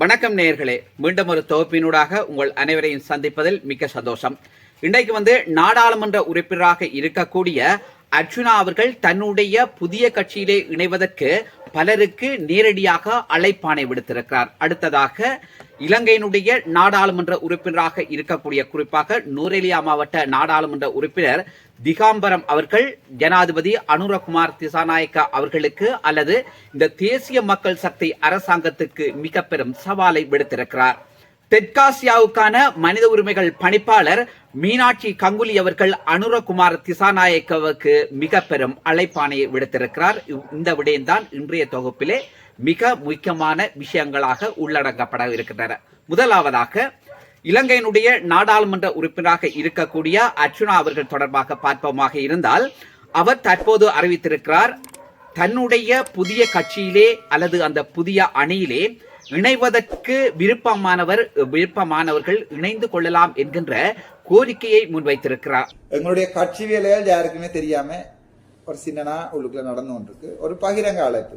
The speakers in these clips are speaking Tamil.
வணக்கம் நேயர்களே. மீண்டும் ஒரு தொகுப்பினூடாக உங்கள் அனைவரையும் சந்திப்பதில் மிக்க சந்தோஷம். இன்றைக்கு வந்து நாடாளுமன்ற உறுப்பினராக இருக்கக்கூடிய அர்ச்சுனா அவர்கள் தன்னுடைய புதிய கட்சியிலே இணைவதற்கு பலருக்கு நேரடியாக அழைப்பானை விடுத்திருக்கிறார். அடுத்ததாக இலங்கையினுடைய நாடாளுமன்ற உறுப்பினராக இருக்கக்கூடிய குறிப்பாக நூரெலியா மாவட்ட நாடாளுமன்ற உறுப்பினர் திகாம்பரம் அவர்கள் ஜனாதிபதி அனுரகுமார் திசாநாயக்கா அவர்களுக்கு அல்லது இந்த தேசிய மக்கள் சக்தி அரசாங்கத்துக்கு மிக பெரும் சவாலை விடுத்திருக்கிறார். தெற்காசியாவுக்கான மனித உரிமைகள் பணிப்பாளர் மீனாட்சி கங்குலி அவர்கள் அனுரகுமார் திசாநாயக்கவுக்கு மிக பெரும் அழைப்பானையை விடுத்திருக்கிறார். இவ்- இந்த விடயம்தான் இன்றைய தொகுப்பிலே மிக முக்கியமான விஷயங்களாக உள்ளடக்கப்பட இருக்கின்றன. முதலாவதாக இலங்கையினுடைய நாடாளுமன்ற உறுப்பினராக இருக்கக்கூடிய அர்ச்சுனா அவர்கள் தொடர்பாக பார்ப்போமாக இருந்தால் அவர் தற்போது அறிவித்திருக்கிறார் தன்னுடைய புதிய கட்சியிலே அல்லது அந்த புதிய அணியிலே இணைவதற்கு விருப்பமானவர் விருப்பமானவர்கள் இணைந்து கொள்ளலாம் என்கின்ற கோரிக்கையை முன்வைத்திருக்கிறார். எங்களுடைய கட்சி வேலைகள் யாருக்குமே தெரியாம ஒரு சின்னனா உள்ளுக்குள்ள நடந்து கொண்டிருக்கு. ஒரு பகிரங்க அழைப்பு.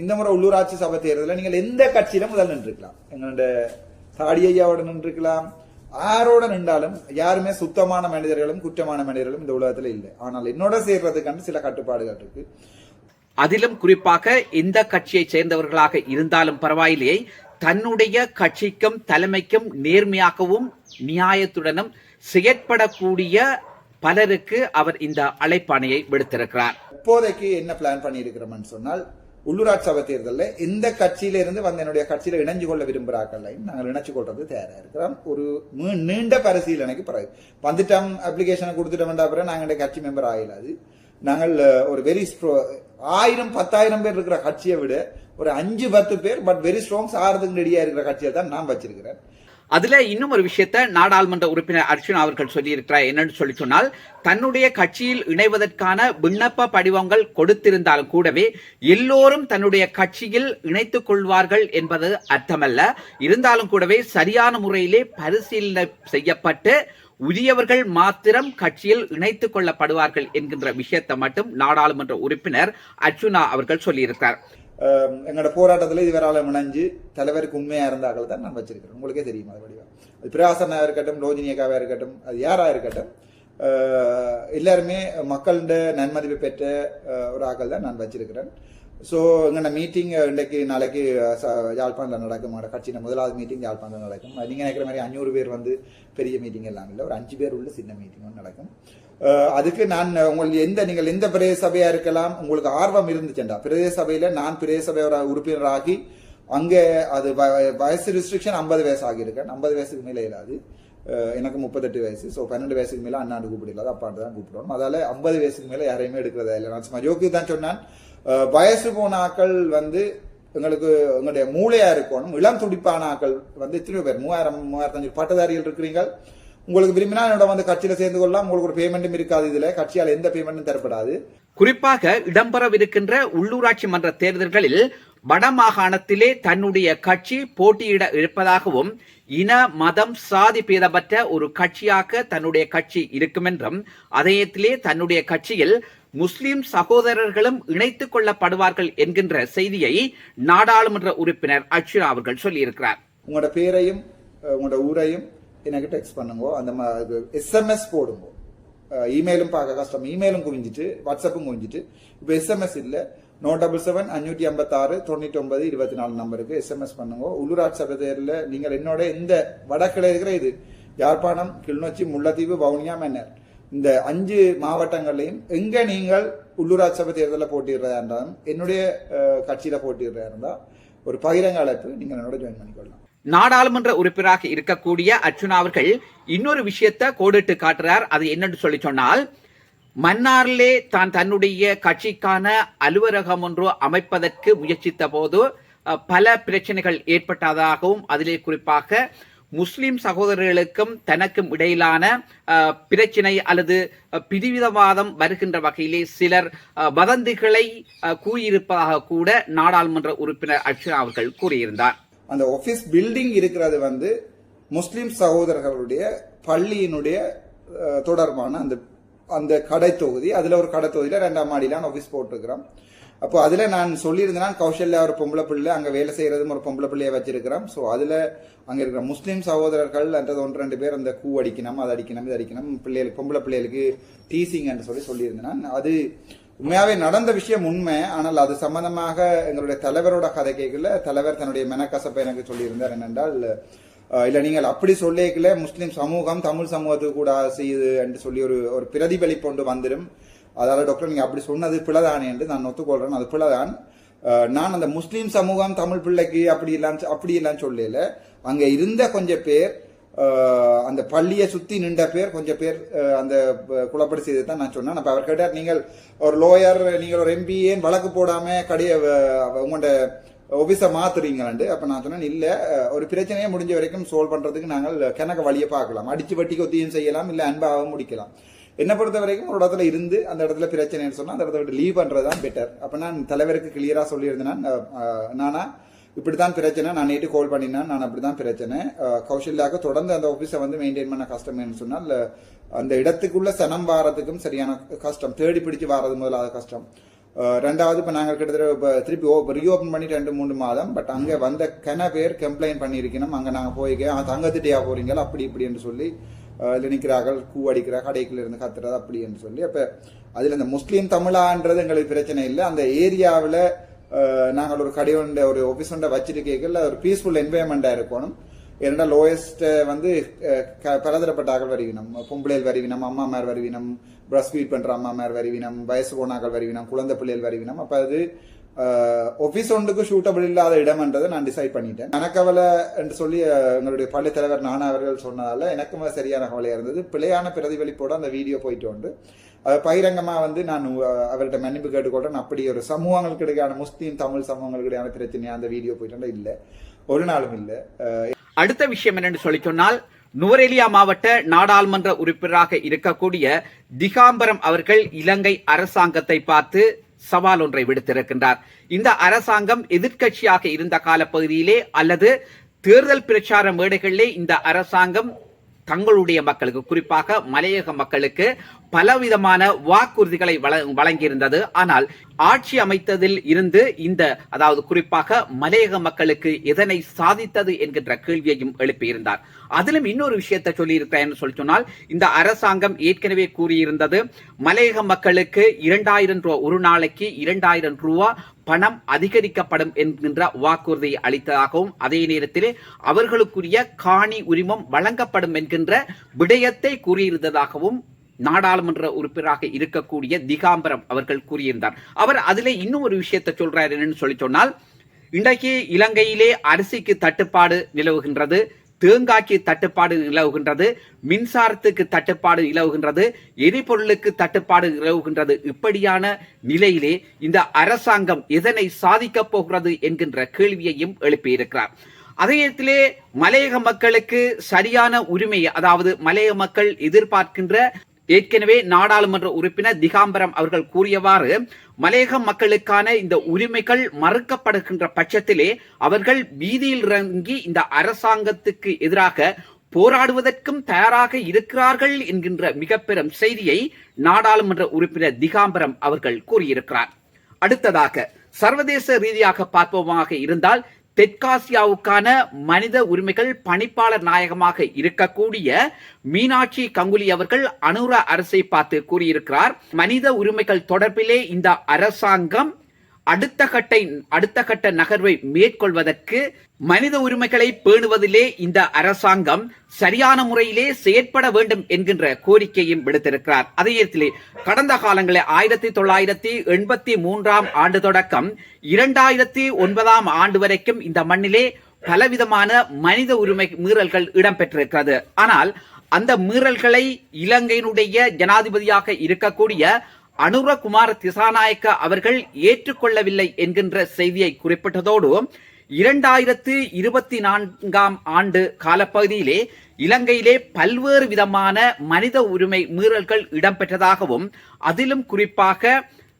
இந்த முறை உள்ளூராட்சி சபை தேர்தலில் நீங்கள் எந்த கட்சியில முதல் நின்றுக்கலாம். எங்களுடைய தாடி ஐயாவோட நின்றுக்கலாம் யாரோட நின்றாலும் யாருமே சுத்தமான மனிதர்களும் குற்றமான மனிதர்களும் இந்த உலகத்துல இல்லை. ஆனால் என்னோட சேர்றதுக்கான சில கட்டுப்பாடுகள் இருக்கு. அதிலும் குறிப்பாக எந்த கட்சியைச் சேர்ந்தவர்களாக இருந்தாலும் பரவாயில்லையே தன்னுடைய கட்சிக்கும் தலைமைக்கும் நேர்மையாகவும் நியாயத்துடனும் செயற்படக்கூடிய பலருக்கு அவர் இந்த அழைப்பாணையை விடுத்திருக்கிறார். இப்போதைக்கு என்ன பிளான் பண்ணியிருக்கிறோம்னு சொன்னால் உள்ளூராட்சி சபை தேர்தலில் எந்த கட்சியிலிருந்து வந்த வந்து என்னுடைய கட்சியில் இணைஞ்சு கொள்ள விரும்புகிறார்களையும் நாங்கள் இணைச்சு கொள்றது தயாராக இருக்கிறோம். ஒரு நீண்ட பரிசீலனைக்கு பிறகு. வந்துட்டோம் அப்ளிகேஷனை கொடுத்துட்டோம்டா பிறகு நாங்கள் கட்சி மெம்பர் ஆகலாது நாங்கள் ஒரு வெரி ஆயிரம் பத்தாயிரம் பேர் இருக்கிற கட்சியை விட ஒரு அஞ்சு பத்து பேர் பட் வெரி ஸ்ட்ராங் சாரதுக்கு ரெடியாக இருக்கிற கட்சியை தான் நான் வச்சிருக்கிறேன். அதுல இன்னும் ஒரு விஷயத்த நாடாளுமன்ற உறுப்பினர் அர்ஜுன் அவர்கள் சொல்லியிருக்கிறார். என்னன்னு சொல்லி சொன்னால் தன்னுடைய கட்சியில் இணைவதற்கான விண்ணப்ப படிவங்கள் கொடுத்திருந்தாலும் கூடவே எல்லோரும் தன்னுடைய கட்சியில் இணைத்துக் கொள்வார்கள் என்பது அர்த்தமல்ல. இருந்தாலும் கூடவே சரியான முறையிலே பரிசீலனை செய்யப்பட்டு உரியவர்கள் மாத்திரம் கட்சியில் இணைத்துக் கொள்ளப்படுவார்கள் என்கின்ற விஷயத்தை மட்டும் நாடாளுமன்ற உறுப்பினர் அர்ச்சுனா அவர்கள் சொல்லியிருக்கிறார். எங்களோட போராட்டத்தில் இதுவரால் இணைஞ்சு தலைவருக்கு உண்மையாக இருந்தாக்கள் தான் நான் வச்சிருக்கிறேன் உங்களுக்கே தெரியும் அது வடிவம்? அது பிரகாசனாக இருக்கட்டும் ரோஜினியக்காவாக இருக்கட்டும் அது யாராக இருக்கட்டும் எல்லாருமே மக்கள்கிட்ட நன்மதிப்பு பெற்ற ஒரு ஆக்கள் தான் நான் வச்சிருக்கிறேன். ஸோ எங்களோட மீட்டிங் இன்றைக்கு நாளைக்கு யாழ்ப்பாணத்தில் நடக்கும். கட்சியின் முதலாவது மீட்டிங் யாழ்ப்பாணத்தில் நடக்கும். நீங்கள் நினைக்கிற மாதிரி அஞ்சூறு பேர் வந்து பெரிய மீட்டிங் எல்லாம் இல்லை. ஒரு அஞ்சு பேர் உள்ள சின்ன மீட்டிங் நடக்கும். அதுக்கு நான் உங்களுக்கு எந்த நீங்கள் எந்த பிரதேச சபையா இருக்கலாம் உங்களுக்கு ஆர்வம் இருந்துச்சுண்டா. பிரதேச சபையில நான் பிரதேச சபையோட உறுப்பினராகி அங்கே அது வயசு ரிஸ்ட்ரிக்ஷன் ஐம்பது வயசு ஆகியிருக்கேன். ஐம்பது வயசுக்கு மேலே இல்லாது. எனக்கு முப்பத்தெட்டு வயசு. ஸோ பன்னெண்டு வயசுக்கு மேலே அண்ணாண்டு கூப்பிடலாது அப்பாண்டு தான் கூப்பிடுவோம். அதால ஐம்பது வயசுக்கு மேலே யாரையுமே எடுக்கிறதா இல்லை. நான் சும்மா ஜோக்கி தான் சொன்னான். வயசு போனாக்கள் வந்து எங்களுக்கு எங்களுடைய மூளையா இருக்கணும். இளம் துடிப்பானாக்கள் வந்து எத்தனையோ பேர்? மூவாயிரம் மூவாயிரத்தஞ்சு பட்டதாரிகள் இருக்கிறீங்க உங்களுக்கு விரும்பினா என்னோட வந்து கட்சியில சேர்ந்து கொள்ளலாம். உங்களுக்கு ஒரு பேமெண்ட்டும் இருக்காது இதுல. கட்சியால் எந்த பேமெண்ட்டும் தரப்படாது. குறிப்பாக இடம்பெறவிருக்கின்ற உள்ளூராட்சி மன்ற தேர்தல்களில் வடமாகாணத்திலே தன்னுடைய கட்சி போட்டியிட இருப்பதாகவும் இன மதம் சாதி பேதமற்ற ஒரு கட்சியாக தன்னுடைய கட்சி இருக்கும் என்றும் அதயத்திலே தன்னுடைய கட்சியில் முஸ்லிம் சகோதரர்களும் இணைத்துக் கொள்ளப்படுவார்கள் என்கின்ற செய்தியை நாடாளுமன்ற உறுப்பினர் அர்ச்சுனா அவர்கள் சொல்லியிருக்கிறார். உங்களோட பேரையும் உங்களோட ஊரையும் எனக்கு டெக்ஸ்ட் பண்ணுங்க அந்த மாதிரி எஸ்எம்எஸ் போடுங்க. இமெயிலும் பார்க்க கஷ்டம். இமெயிலும் குவிஞ்சிட்டு வாட்ஸ்அப்பும் குவிஞ்சிட்டு. இப்போ எஸ்எம்எஸ் இல்லை. நோ டபுள் செவன் அஞ்சூற்றி ஐம்பத்தாறு தொண்ணூற்றி ஒன்பது இருபத்தி நாலு நம்பருக்கு எஸ்எம்எஸ் பண்ணுங்க. உள்ளூராட்சி சபை தேர்தலில் நீங்கள் என்னோட இந்த வடக்கில் இருக்கிற இது யாழ்ப்பாணம் கிளிநொச்சி முல்லைத்தீவு வவுனியா மன்னர். இந்த அஞ்சு மாவட்டங்களையும் எங்கே நீங்கள் உள்ளூராட்சி சபை தேர்தலில் போட்டிடுறதா இருந்தாலும் என்னுடைய கட்சியில் போட்டிடுறதா இருந்தால் ஒரு பகிரங்க அழைப்பு நீங்கள் என்னோட ஜாயின் பண்ணிக்கொள்ளலாம். நாடாளுமன்ற உறுப்பினராக இருக்கக்கூடிய அர்ச்சுனா அவர்கள் இன்னொரு விஷயத்தை கோடிட்டு காட்டுறார். அது என்னன்னு சொல்லி சொன்னால் மன்னாரிலே தான் தன்னுடைய கட்சிக்கான அலுவலகம் ஒன்று அமைப்பதற்கு முயற்சித்த போது பல பிரச்சனைகள் ஏற்பட்டதாகவும் அதிலே குறிப்பாக முஸ்லிம் சகோதரர்களுக்கும் தனக்கும் இடையிலான பிரச்சனை பிரச்சினை அல்லது பிரிவிதவாதம் வருகின்ற வகையிலே சிலர் வதந்திகளை கூறியிருப்பதாக கூட நாடாளுமன்ற உறுப்பினர் அர்ச்சுனா அவர்கள் கூறியிருந்தார். அந்த ஆஃபீஸ் பில்டிங் இருக்கிறது வந்து முஸ்லீம் சகோதரர்களுடைய பள்ளியினுடைய தொடர்பான அந்த அந்த கடை தொகுதி அதில் ஒரு கடை தொகுதியில் ரெண்டாம் மாடியிலான ஆஃபீஸ் போட்டிருக்கிறோம். அப்போ அதில் நான் சொல்லியிருந்தேன் கௌசல்யா ஒரு பொம்பளை பிள்ளை அங்கே வேலை செய்யறதும் ஒரு பொம்பளை பிள்ளையை வச்சிருக்கிறோம். ஸோ அதில் அங்கே இருக்கிற முஸ்லீம் சகோதரர்கள் என்றது ஒன்று ரெண்டு பேர் அந்த கூ அடிக்கணும் அது அடிக்கணும் இது அடிக்கணும் பிள்ளைகளுக்கு பொம்பளை பிள்ளைகளுக்கு டீசிங் என்று சொல்லி சொல்லியிருந்தேன். அது உண்மையாவே நடந்த விஷயம் உண்மை. ஆனால் அது சம்பந்தமாக எங்களுடைய தலைவரோட கதை கேட்கல. தலைவர் தன்னுடைய மெனக்கசப்பை எனக்கு சொல்லியிருந்தார் என்னென்றால் இல்லை நீங்கள் அப்படி சொல்லிக்கல முஸ்லீம் சமூகம் தமிழ் சமூகத்துக்கு கூட செய்யுது என்று சொல்லி ஒரு ஒரு பிரதிபலிப்பு ஒன்று வந்துடும் அதனால டாக்டர் நீங்கள் அப்படி சொன்னது பிழைதானே என்று நான் ஒத்துக்கொள்கிறேன் அது பிழைதான். நான் அந்த முஸ்லீம் சமூகம் தமிழ் பிள்ளைக்கு அப்படி எல்லாம் அப்படி எல்லாம் சொல்லல. அங்கே இருந்த கொஞ்சம் பேர் அந்த பள்ளியை சுத்தி நின்ற பேர் கொஞ்சம் பேர் அந்த அஹ், குழப்படி செய்து தான் நான் சொன்னேன். அப்ப அவர் கேட்டார் நீங்கள் ஒரு லோயர் நீங்கள் ஒரு எம்பி ஏன் வழக்கு போடாம கடைய உங்களோட ஒபிஸை மாத்துறீங்களாண்டு? அப்ப நான் சொன்னேன் இல்ல ஒரு பிரச்சனையை முடிஞ்ச வரைக்கும் சால்வ் பண்றதுக்கு நாங்கள் கிணக்க வழியை பார்க்கலாம். அடிச்சு வட்டிக்கு ஒத்தியும் செய்யலாம் இல்ல அன்பாகவும் முடிக்கலாம். என்னை பொறுத்த வரைக்கும் ஒரு இடத்துல இருந்து அந்த இடத்துல பிரச்சனைன்னு சொன்னா அந்த இடத்த விட்டு லீவ் பண்ணுறது தான் பெட்டர் அப்ப நான் தலைவருக்கு கிளியரா சொல்லியிருந்தேன் நானா இப்படி தான் பிரச்சனை. நான் நேற்று கால் பண்ணினேன். நான் அப்படிதான் பிரச்சனை. அஹ், தொடர்ந்து அந்த ஆஃபீஸை வந்து மெயின்டைன் பண்ண கஷ்டம்னு சொன்னால் அந்த இடத்துக்குள்ள சனம் வாரத்துக்கும் சரியான கஷ்டம் தேடி பிடிச்சு வாரது முதலாவது கஷ்டம் ரெண்டாவது இப்போ நாங்கள் கிட்டத்தட்ட இப்போ திருப்பி ரீஓபன் பண்ணி ரெண்டு மூணு மாதம். பட் அங்கே வந்த கன பேர் கம்ப்ளைண்ட் பண்ணியிருக்கணும். அங்கே நாங்கள் போய்க்க தங்கத்திட்டியாக போகிறீங்களா அப்படி இப்படி என்று சொல்லி அஹ், நிற்கிறார்கள் கூ அடிக்கிற கடைக்குள்ள இருந்து கத்துறது அப்படி என்று சொல்லி. அப்போ அதில் இந்த முஸ்லீம் தமிழான்றது எங்களுக்கு பிரச்சனை இல்லை. அந்த ஏரியாவில் நாங்கள் ஒரு கடை ஒன்றை ஒரு ஆஃபீஸ் ஒன்றை வச்சுட்டு ஒரு பீஸ்ஃபுல் என்வாயன்மெண்டா இருக்கணும் ஏன்னா லோயஸ்ட் வந்து அஹ், க- பலதரப்பட்ட வருவினம் பொம்பளைகள் வருவினம் அம்மாமார் வருவினம் பிரஸ்ட் ஃபீட் அம்மா அம்மாமார் வருவினம் வயசு போனாக்கள் வருவினம் குழந்தை பிள்ளைகள் வருவினம் அப்போ அது ஒஃபீஸ் ஒன்றுக்கு ஷூட்டபிள் இல்லாத இடம்ன்றதை நான் டிசைட் பண்ணிட்டேன். கணக்கவலை என்று சொல்லி எங்களுடைய பள்ளி தலைவர் நானா அவர்கள் சொன்னதால எனக்கும் சரியான கவலையாக இருந்தது. பிழையான பிரதிபலிப்போட அந்த வீடியோ போயிட்டு உண்டு. அது பகிரங்கமா வந்து நான் அவர்கிட்ட மன்னிப்பு கேட்டுக்கொண்டேன் அப்படி ஒரு சமூகங்களுக்கு இடையான முஸ்லீம் தமிழ் சமூகங்களுக்கு இடையான பிரச்சனையா அந்த வீடியோ போயிட்டு இல்ல. ஒரு நாளும் இல்ல. அடுத்த விஷயம் என்னன்னு சொல்லி சொன்னால் நுவரெலியா மாவட்ட நாடாளுமன்ற உறுப்பினராக இருக்கக்கூடிய திகாம்பரம் அவர்கள் இலங்கை அரசாங்கத்தை பார்த்து சவால் ஒன்றை விடுத்திருக்கின்றார். இந்த அரசாங்கம் எதிர்க்கட்சியாக இருந்த காலப்பகுதியிலே அல்லது தேர்தல் பிரச்சார மேடைகளிலே இந்த அரசாங்கம் தங்களுடைய மக்களுக்கு குறிப்பாக மலையக மக்களுக்கு பலவிதமான வாக்குறுதிகளை வழங்கியிருந்தது. ஆனால் ஆட்சி அமைத்ததில் இருந்து இந்த அதாவது குறிப்பாக மலையக மக்களுக்கு எதனை சாதித்தது என்கின்ற கேள்வியையும் எழுப்பியிருந்தார். அதிலும் இன்னொரு விஷயத்தை சொல்லியிருக்கிறேன் சொல்லி சொன்னால் இந்த அரசாங்கம் ஏற்கனவே கூறியிருந்தது மலையக மக்களுக்கு இரண்டாயிரம் ரூபா ஒரு நாளைக்கு இரண்டாயிரம் ரூபா பணம் அதிகரிக்கப்படும் என்கின்ற வாக்குறுதியை அளித்ததாகவும் அதே நேரத்தில் அவர்களுக்குரிய காணி உரிமம் வழங்கப்படும் என்கின்ற விடயத்தை கூறியிருந்ததாகவும் நாடாளுமன்ற உறுப்பினராக இருக்கக்கூடிய திகாம்பரம் அவர்கள் கூறியிருந்தார். அவர் அதிலே இன்னும் ஒரு விஷயத்தை சொல்றாரு என்னன்னு சொல்லி சொன்னால் இன்றைக்கு இலங்கையிலே அரிசிக்கு தட்டுப்பாடு நிலவுகின்றது தேங்காய்க்கு தட்டுப்பாடு நிலவுகின்றது மின்சாரத்துக்கு தட்டுப்பாடு நிலவுகின்றது எரிபொருளுக்கு தட்டுப்பாடு நிலவுகின்றது. இப்படியான நிலையிலே இந்த அரசாங்கம் எதனை சாதிக்கப் போகிறது என்கின்ற கேள்வியையும் எழுப்பியிருக்கிறார். அதே நேரத்திலே மலையக மக்களுக்கு சரியான உரிமை அதாவது மலையக மக்கள் எதிர்பார்க்கின்ற ஏற்கனவே நாடாளுமன்ற உறுப்பினர் திகாம்பரம் அவர்கள் கூறியவாறு மலையக மக்களுக்கான இந்த உரிமைகள் மறுக்கப்படுகின்ற பட்சத்திலே அவர்கள் வீதியில் இறங்கி இந்த அரசாங்கத்துக்கு எதிராக போராடுவதற்கும் தயாராக இருக்கிறார்கள் என்கின்ற மிக பெரும் செய்தியை நாடாளுமன்ற உறுப்பினர் திகாம்பரம் அவர்கள் கூறியிருக்கிறார். அடுத்ததாக சர்வதேச ரீதியாக பார்ப்போமாக இருந்தால் தெற்காசியாவுக்கான மனித உரிமைகள் பணிப்பாளர் நாயகமாக இருக்கக்கூடிய மீனாட்சி கங்குலி அவர்கள் அனுர அரசை பார்த்து கூறியிருக்கிறார். மனித உரிமைகள் தொடர்பிலே இந்த அரசாங்கம் அடுத்த கட்ட அடுத்த கட்ட நகர்வை மேற்கொள்வதற்கு மனித உரிமைகளை பேணுவதிலே இந்த அரசாங்கம் சரியான முறையிலே செயற்பட வேண்டும் என்கின்ற கோரிக்கையும் விடுத்திருக்கிறார். அதே நேரத்திலே கடந்த காலங்களில் ஆயிரத்தி தொள்ளாயிரத்தி எண்பத்தி மூன்றாம் ஆண்டு தொடக்கம் இரண்டாயிரத்தி ஒன்பதாம் ஆண்டு வரைக்கும் இந்த மண்ணிலே பலவிதமான மனித உரிமை மீறல்கள் இடம்பெற்றிருக்கிறது. ஆனால் அந்த மீறல்களை இலங்கையினுடைய ஜனாதிபதியாக இருக்கக்கூடிய அனுரகுமார் திசாநாயக்க அவர்கள் ஏற்றுக்கொள்ளவில்லை என்கின்ற செய்தியை குறிப்பிட்டதோடு இரண்டாயிரத்து இருபத்தி நான்காம் ஆண்டு காலப்பகுதியிலே இலங்கையிலே பல்வேறு விதமான மனித உரிமை மீறல்கள் இடம்பெற்றதாகவும் அதிலும் குறிப்பாக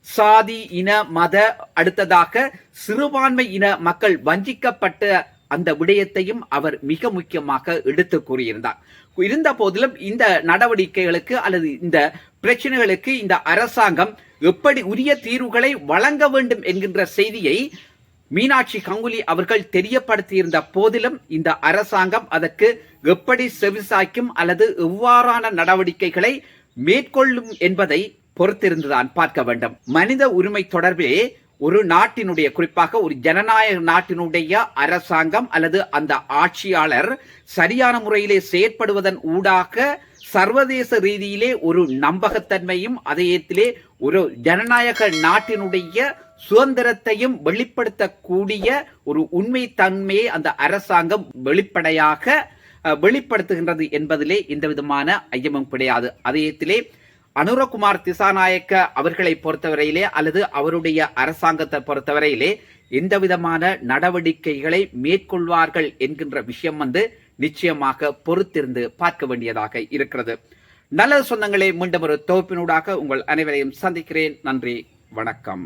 சாதி இன மத அடுத்ததாக சிறுபான்மை இன மக்கள் வஞ்சிக்கப்பட்ட அந்த விடயத்தையும் அவர் மிக முக்கியமாக எடுத்து கூறியிருந்தார். இருந்த போதிலும் இந்த நடவடிக்கைகளுக்கு அல்லது இந்த பிரச்சனைகளுக்கு இந்த அரசாங்கம் எப்படி உரிய தீர்வுகளை வழங்க வேண்டும் என்கின்ற செய்தியை மீனாட்சி கங்குலி அவர்கள் தெரியப்படுத்தியிருந்த போதிலும் இந்த அரசாங்கம் அதற்கு எப்படி செவிசாய்க்கும் அல்லது எவ்வாறான நடவடிக்கைகளை மேற்கொள்ளும் என்பதை பொறுத்திருந்துதான் பார்க்க வேண்டும். மனித உரிமை தொடர்பிலே ஒரு நாட்டினுடைய குறிப்பாக ஒரு ஜனநாயக நாட்டினுடைய அரசாங்கம் அல்லது அந்த ஆட்சியாளர் சரியான முறையிலே செயற்படுவதன் ஊடாக சர்வதேச ரீதியிலே ஒரு நம்பகத்தன்மையும் அதயத்திலே ஒரு ஜனநாயக நாட்டினுடைய சுதந்திரத்தையும் வெளிப்படுத்தக்கூடிய ஒரு உண்மை தன்மையை அந்த அரசாங்கம் வெளிப்படையாக வெளிப்படுத்துகின்றது என்பதிலே எந்த விதமான ஐயமும் கிடையாது. அதயத்திலே அனுரகுமார் திசாநாயக்க அவர்களை பொறுத்தவரையிலே அல்லது அவருடைய அரசாங்கத்தை பொறுத்தவரையிலே எந்த விதமான நடவடிக்கைகளை மேற்கொள்வார்கள் என்கின்ற விஷயம் வந்து நிச்சயமாக பொறுத்திருந்து பார்க்க வேண்டியதாக இருக்கிறது. நல்ல சொந்தங்களை மீண்டும் ஒரு தொகுப்பினூடாக உங்கள் அனைவரையும் சந்திக்கிறேன். நன்றி வணக்கம்.